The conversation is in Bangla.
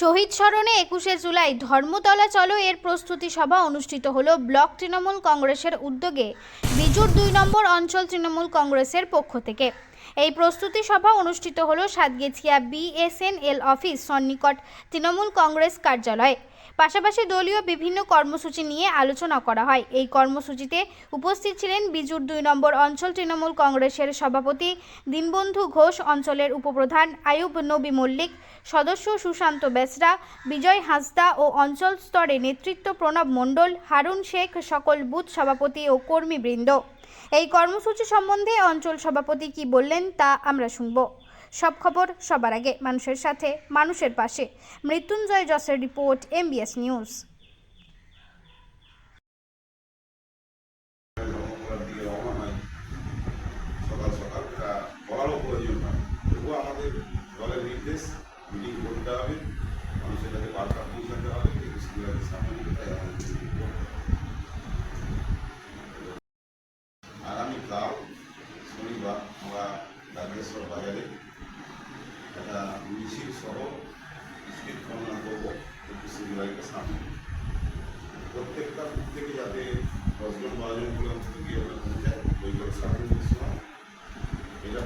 শহীদ স্মরণে একুশে জুলাই ধর্মতলা চলো এর প্রস্তুতি সভা অনুষ্ঠিত হল ব্লক তৃণমূল কংগ্রেসের উদ্যোগে। বিজুর দুই নম্বর অঞ্চল তৃণমূল কংগ্রেসের পক্ষ থেকে। এই প্রস্তুতি সভা অনুষ্ঠিত হল সাতগেছিয়া বিএসএনএল অফিস সন্নিকট তৃণমূল কংগ্রেস কার্যালয়ে। পাশাপাশি দলীয় বিভিন্ন কর্মসূচি নিয়ে আলোচনা করা হয়। এই কর্মসূচিতে উপস্থিত ছিলেন বিজুর দুই নম্বর অঞ্চল তৃণমূল কংগ্রেসের সভাপতি দীনবন্ধু ঘোষ, অঞ্চলের উপপ্রধান আয়ুব নবী মল্লিক, সদস্য সুশান্ত বেসরা, বিজয় হাঁসদা ও অঞ্চল স্তরে নেতৃত্ব প্রণব মণ্ডল, হারুন শেখ, সকল বুথ সভাপতি ও কর্মীবৃন্দ। এই কর্মসূচি সম্বন্ধে অঞ্চল সভাপতি কি বললেন তা আমরা শুনব। সব খবর সবার আগে মানুষের সাথে, মানুষের পাশে। মৃত্যুঞ্জয় যশের রিপোর্ট এমবিএস নিউজ। মানুষের কাছে বার্তা লাউ শনিবার আমরা নাগেশ্বর বাজারে একটা মিছিল সহ স্পিড গণনা করব একুশে জুলাইকে সামনে প্রত্যেকটা দিক থেকে যাতে দশজন বারোজন করে অন্তত গিয়ে আমরা পৌঁছায় বৈজ্ঞানিক সাধারণ এটা